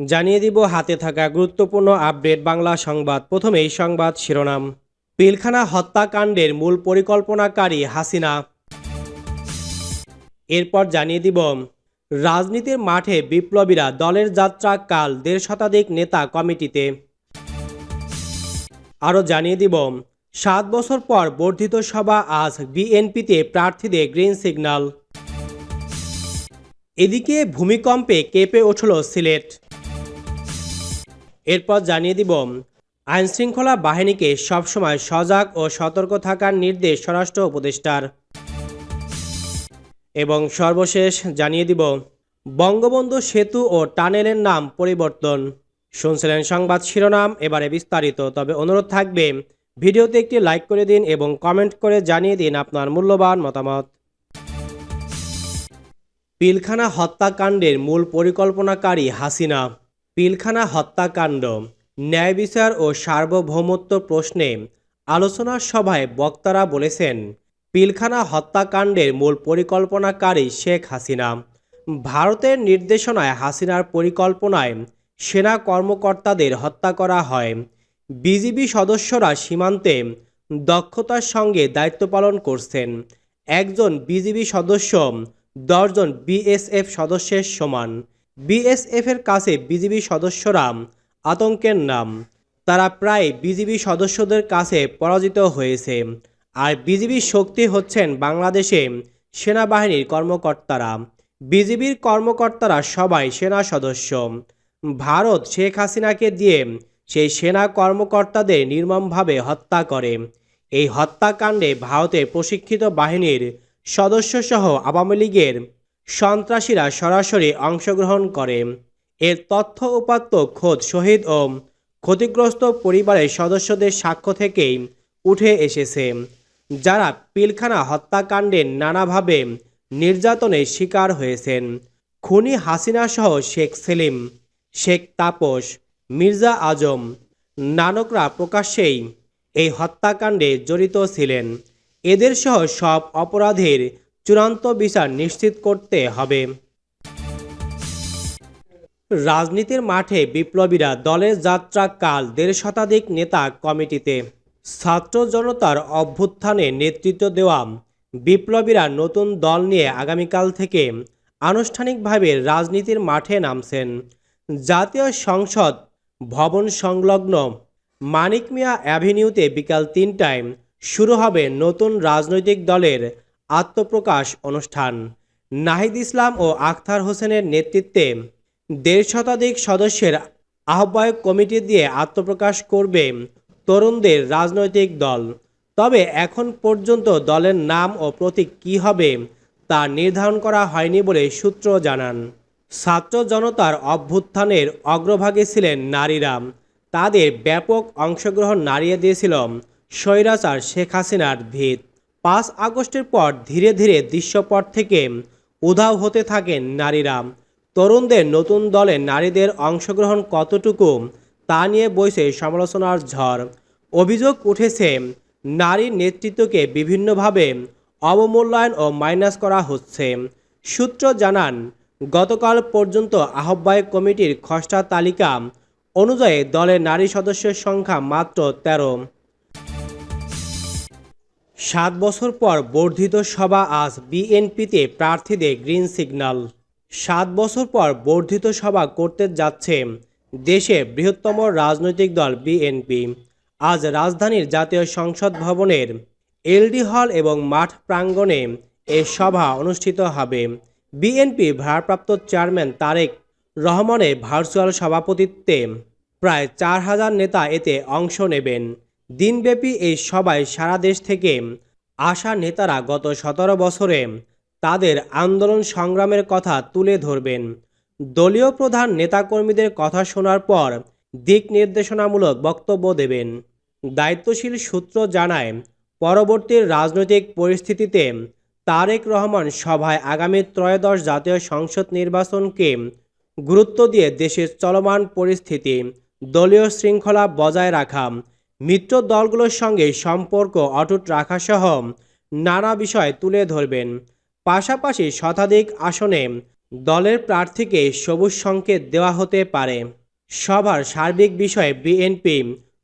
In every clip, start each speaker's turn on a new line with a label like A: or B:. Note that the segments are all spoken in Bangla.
A: জানিয়ে দিব হাতে থাকা গুরুত্বপূর্ণ আপডেট বাংলা সংবাদ। প্রথমেই সংবাদ শিরোনাম। পিলখানা হত্যাকাণ্ডের মূল পরিকল্পনাকারী হাসিনা। এরপর জানিয়ে দিব, রাজনীতির মাঠে বিপ্লবীরা দলের যাত্রা কাল দেড় শতাধিক নেতা কমিটিতে। আরও জানিয়ে দিব, সাত বছর পর বর্ধিত সভা আজ বিএনপিতে প্রার্থীদের গ্রিন সিগন্যাল। এদিকে ভূমিকম্পে কেঁপে উঠল সিলেট। এরপর জানিয়ে দিব, আইনশৃঙ্খলা বাহিনীকে সবসময় সজাগ ও সতর্ক থাকার নির্দেশ স্বরাষ্ট্র উপদেষ্টার। এবং সর্বশেষ জানিয়ে দিব, বঙ্গবন্ধু সেতু ও টানেলের নাম পরিবর্তন। শুনছিলেন সংবাদ শিরোনাম, এবারে বিস্তারিত, তবে অনুরোধ থাকবে, ভিডিওতে একটি লাইক করে দিন এবং কমেন্ট করে জানিয়ে দিন আপনার মূল্যবান মতামত। পিলখানা হত্যাকাণ্ডের মূল পরিকল্পনাকারী হাসিনা। পিলখানা হত্যাকাণ্ড, ন্যায় বিচার ও সার্বভৌমত্ব প্রশ্নে আলোচনা সভায় বক্তারা বলেছেন, পিলখানা হত্যাকাণ্ডের মূল পরিকল্পনাকারী শেখ হাসিনা। ভারতের নির্দেশনায় হাসিনার পরিকল্পনায় সেনা কর্মকর্তাদের হত্যা করা হয়। বিজিবি সদস্যরা সীমান্তে দক্ষতার সঙ্গে দায়িত্ব পালন করছেন। একজন বিজিবি সদস্য, দশজন বিএসএফ সদস্যের সমান। বিএসএফ এর কাছে বিজিবি সদস্যরা আতঙ্কের নাম। তারা প্রায় বিজিবি সদস্যদের কাছে পরাজিত হয়েছে। আর বিজিবি শক্তি হচ্ছেন বাংলাদেশে সেনাবাহিনীর কর্মকর্তারা। বিজিবির কর্মকর্তারা সবাই সেনা সদস্য। ভারত শেখ হাসিনাকে দিয়ে সেই সেনা কর্মকর্তাদের নির্মমভাবে হত্যা করে। এই হত্যাকাণ্ডে ভারতের প্রশিক্ষিত বাহিনীর সদস্যসহ আওয়ামী লীগের সন্ত্রাসীরা সরাসরি অংশগ্রহণ করে। এর তথ্য উপাত্ত খোদ শহীদ ও ক্ষতিগ্রস্ত পরিবারের সদস্যদের সাক্ষ্য থেকেই উঠে এসেছে। যারা পিলখানা হত্যাকাণ্ডে নানাভাবে নির্যাতনের শিকার হয়েছেন। খুনি হাসিনা সহ শেখ সেলিম, শেখ তাপস, মির্জা আজম নানকরা প্রকাশ্যেই এই হত্যাকাণ্ডে জড়িত ছিলেন। এদের সহ সব অপরাধের চূড়ান্ত বিচার নিশ্চিত করতে হবে। রাজনীতির মাঠে বিপ্লবীরা দলের যাত্রা কাল দেড় শতাধিক নেতা কমিটিতে। ছাত্র জনতার অভ্যুত্থানে নেতৃত্ব দেওয়া বিপ্লবীরা নতুন দল নিয়ে আগামীকাল থেকে আনুষ্ঠানিকভাবে রাজনীতির মাঠে নামছেন। জাতীয় সংসদ ভবন সংলগ্ন মানিক মিয়া অ্যাভিনিউতে বিকাল তিনটায় শুরু হবে নতুন রাজনৈতিক দলের আত্মপ্রকাশ অনুষ্ঠান। নাহিদ ইসলাম ও আখতার হোসেনের নেতৃত্বে দেড় শতাধিক সদস্যের আহ্বায়ক কমিটি দিয়ে আত্মপ্রকাশ করবে তরুণদের রাজনৈতিক দল। তবে এখন পর্যন্ত দলের নাম ও প্রতীক কী হবে তা নির্ধারণ করা হয়নি বলে সূত্র জানান। ছাত্র জনতার অভ্যুত্থানের অগ্রভাগে ছিলেন নারীরা। তাদের ব্যাপক অংশগ্রহণ নাড়িয়ে দিয়েছিল স্বৈরাচার শেখ হাসিনার ভিত। পাঁচ আগস্টের পর ধীরে ধীরে দৃশ্যপট থেকে উধাও হতে থাকেন নারীরা। তরুণদের নতুন দলে নারীদের অংশগ্রহণ কতটুকু তা নিয়ে বইছে সমালোচনার ঝড়। অভিযোগ উঠেছে নারীর নেতৃত্বকে বিভিন্নভাবে অবমূল্যায়ন ও মাইনাস করা হচ্ছে। সূত্র জানান, গতকাল পর্যন্ত আহ্বায়ক কমিটির খসড়া তালিকা অনুযায়ী দলের নারী সদস্যের সংখ্যা মাত্র তেরো। সাত বছর পর বর্ধিত সভা আজ বিএনপিতে প্রার্থীদের গ্রিন সিগন্যাল। সাত বছর পর বর্ধিত সভা করতে যাচ্ছে দেশের বৃহত্তম রাজনৈতিক দল বিএনপি। আজ রাজধানীর জাতীয় সংসদ ভবনের এলডি হল এবং মাঠ প্রাঙ্গণে এ সভা অনুষ্ঠিত হবে। বিএনপি ভারপ্রাপ্ত চেয়ারম্যান তারেক রহমানের ভার্চুয়াল সভাপতিত্বে প্রায় চার হাজার নেতা এতে অংশ নেবেন। দিনব্যাপী এই সভায় সারা দেশ থেকে আসা নেতারা গত সতেরো বছরে তাদের আন্দোলন সংগ্রামের কথা তুলে ধরবেন। দলীয় প্রধান নেতাকর্মীদের কথা শোনার পর দিক নির্দেশনামূলক বক্তব্য দেবেন। দায়িত্বশীল সূত্র জানায়, পরবর্তী রাজনৈতিক পরিস্থিতিতে তারেক রহমান সভায় আগামী ত্রয়োদশ জাতীয় সংসদ নির্বাচনকে গুরুত্ব দিয়ে দেশের চলমান পরিস্থিতি, দলীয় শৃঙ্খলা বজায় রাখা মিত্র দলগুলোর সঙ্গে সম্পর্ক অটুট রাখা সহ নানা বিষয় তুলে ধরবেন। পাশাপাশি শতাধিক আসনে দলের প্রার্থীকে সবুজ সংকেত দেওয়া হতে পারে। সভার সার্বিক বিষয়ে বিএনপি,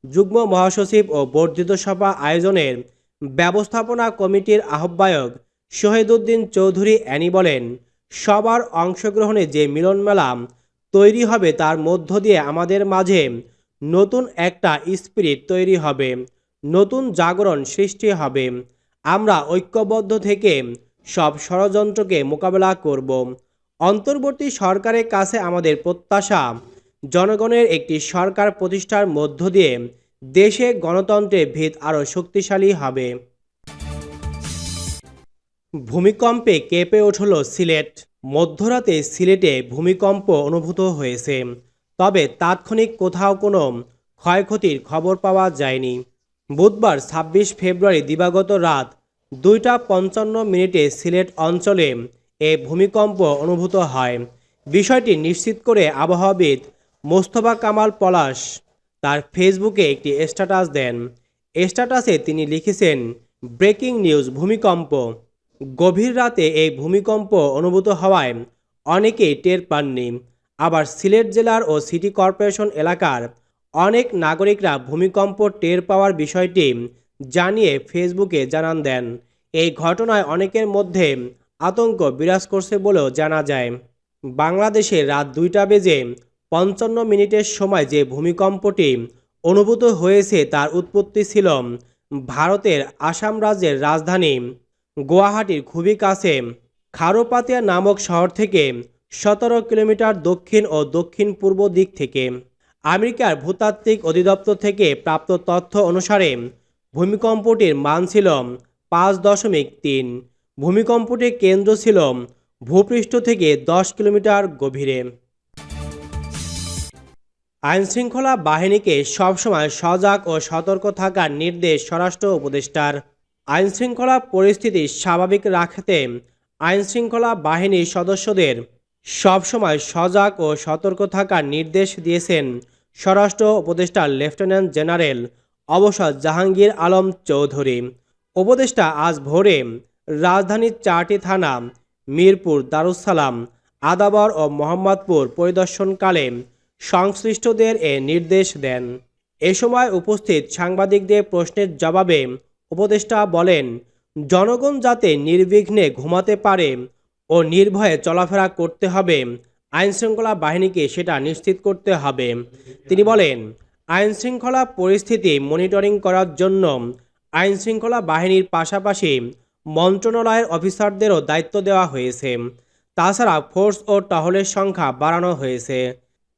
A: যুগ্ম মহাসচিব ও বর্ধিত সভা আয়োজনের ব্যবস্থাপনা কমিটির আহ্বায়ক শহীদুদ্দিন চৌধুরী অ্যানি বলেন সবার অংশগ্রহণে যে মিলনমেলা তৈরি হবে তার মধ্য দিয়ে আমাদের মাঝে নতুন একটা স্পিরিট তৈরি হবে, নতুন জাগরণ সৃষ্টি হবে। আমরা ঐক্যবদ্ধ থেকে সব ষড়যন্ত্রকে মোকাবেলা করব। অন্তর্বর্তী সরকারের কাছে আমাদের প্রত্যাশা, জনগণের একটি সরকার প্রতিষ্ঠার মধ্য দিয়ে দেশে গণতন্ত্রের ভিত আরও শক্তিশালী হবে। ভূমিকম্পে কেঁপে উঠল সিলেট। মধ্যরাতে সিলেটে ভূমিকম্প অনুভূত হয়েছে। তবে তাৎক্ষণিক কোথাও কোনো ক্ষয়ক্ষতির খবর পাওয়া যায়নি। বুধবার ছাব্বিশ ফেব্রুয়ারি দিবাগত রাত দুইটা পঞ্চান্ন মিনিটে সিলেট অঞ্চলে এ ভূমিকম্প অনুভূত হয়। বিষয়টি নিশ্চিত করে আবহাওয়াবিদ মোস্তফা কামাল পলাশ তার ফেসবুকে একটি স্ট্যাটাস দেন। স্ট্যাটাসে তিনি লিখেছেন, ব্রেকিং নিউজ, ভূমিকম্প। গভীর রাতে এই ভূমিকম্প অনুভূত হওয়ায় অনেকেই টের পাননি। আবার সিলেট জেলার ও সিটি কর্পোরেশন এলাকার অনেক নাগরিকরা ভূমিকম্প টের পাওয়ার বিষয়টি জানিয়ে ফেসবুকে জানান দেন। এই ঘটনায় অনেকের মধ্যে আতঙ্ক বিরাজ করছে বলেও জানা যায়। বাংলাদেশে রাত দুইটা বেজে পঞ্চান্ন মিনিটের সময় যে ভূমিকম্পটি অনুভূত হয়েছে তার উৎপত্তি ছিল ভারতের আসাম রাজ্যের রাজধানী গুয়াহাটির খুবই কাছে, খারোপাতিয়া নামক শহর থেকে সতেরো কিলোমিটার দক্ষিণ ও দক্ষিণ পূর্ব দিক থেকে আমেরিকার ভূতাত্ত্বিক অধিদপ্তর থেকে প্রাপ্ত তথ্য অনুসারে, ভূমিকম্পটির মান ছিল পাঁচ দশমিক তিন। ভূমিকম্পটির কেন্দ্র ছিল ভূপৃষ্ঠ থেকে দশ কিলোমিটার গভীরে। আইনশৃঙ্খলা বাহিনীকে সবসময় সজাগ ও সতর্ক থাকার নির্দেশ স্বরাষ্ট্র উপদেষ্টার। আইনশৃঙ্খলা পরিস্থিতি স্বাভাবিক রাখতে আইনশৃঙ্খলা বাহিনীর সদস্যদের সবসময় সজাগ ও সতর্ক থাকার নির্দেশ দিয়েছেন স্বরাষ্ট্র উপদেষ্টা লেফটেন্যান্ট জেনারেল অবসর জাহাঙ্গীর আলম চৌধুরী। উপদেষ্টা আজ ভোরে রাজধানীর চারটি থানা মিরপুর দারুসালাম আদাবর ও মোহাম্মদপুর পরিদর্শনকালে সংশ্লিষ্টদের এ নির্দেশ দেন। এ সময় উপস্থিত সাংবাদিকদের প্রশ্নের জবাবে উপদেষ্টা বলেন, জনগণ যাতে নির্বিঘ্নে ঘুমাতে পারে ও নির্ভয়ে চলাফেরা করতে হবে। আইনশৃঙ্খলা বাহিনীকে সেটা নিশ্চিত করতে হবে। তিনি বলেন, আইনশৃঙ্খলা পরিস্থিতি মনিটরিং করার জন্য আইনশৃঙ্খলা বাহিনীর পাশাপাশি মন্ত্রণালয়ের অফিসারদেরও দায়িত্ব দেওয়া হয়েছে। তাছাড়া ফোর্স ও টহলের সংখ্যা বাড়ানো হয়েছে।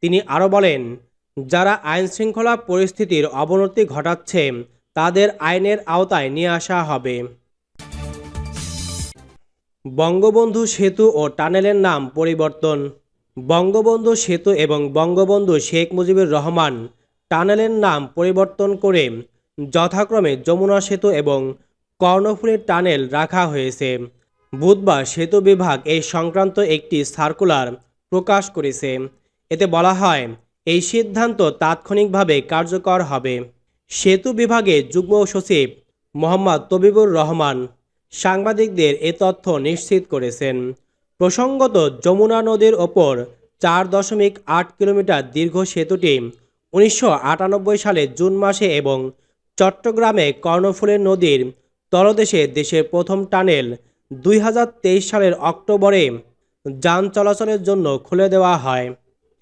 A: তিনি আরও বলেন, যারা আইনশৃঙ্খলা পরিস্থিতির অবনতি ঘটাচ্ছে, তাদের আইনের আওতায় নিয়ে আসা হবে। বঙ্গবন্ধু সেতু ও টানেলের নাম পরিবর্তন। বঙ্গবন্ধু সেতু এবং বঙ্গবন্ধু শেখ মুজিবুর রহমান টানেলের নাম পরিবর্তন করে যথাক্রমে যমুনা সেতু এবং কর্ণফুলী টানেল রাখা হয়েছে। বুধবার সেতু বিভাগ এই সংক্রান্ত একটি সার্কুলার প্রকাশ করেছে। এতে বলা হয়, এই সিদ্ধান্ত তাৎক্ষণিকভাবে কার্যকর হবে। সেতু বিভাগে যুগ্ম সচিব মোহাম্মদ তবিবুর রহমান সাংবাদিকদের এ তথ্য নিশ্চিত করেছেন। প্রসঙ্গত, যমুনা নদীর ওপর চার দশমিক আট কিলোমিটার দীর্ঘ সেতুটি উনিশশো আটানব্বই সালে জুন মাসে এবং চট্টগ্রামে কর্ণফুলের নদীর তলদেশে দেশের প্রথম টানেল দুই হাজার তেইশ সালের অক্টোবরে যান চলাচলের জন্য খুলে দেওয়া হয়।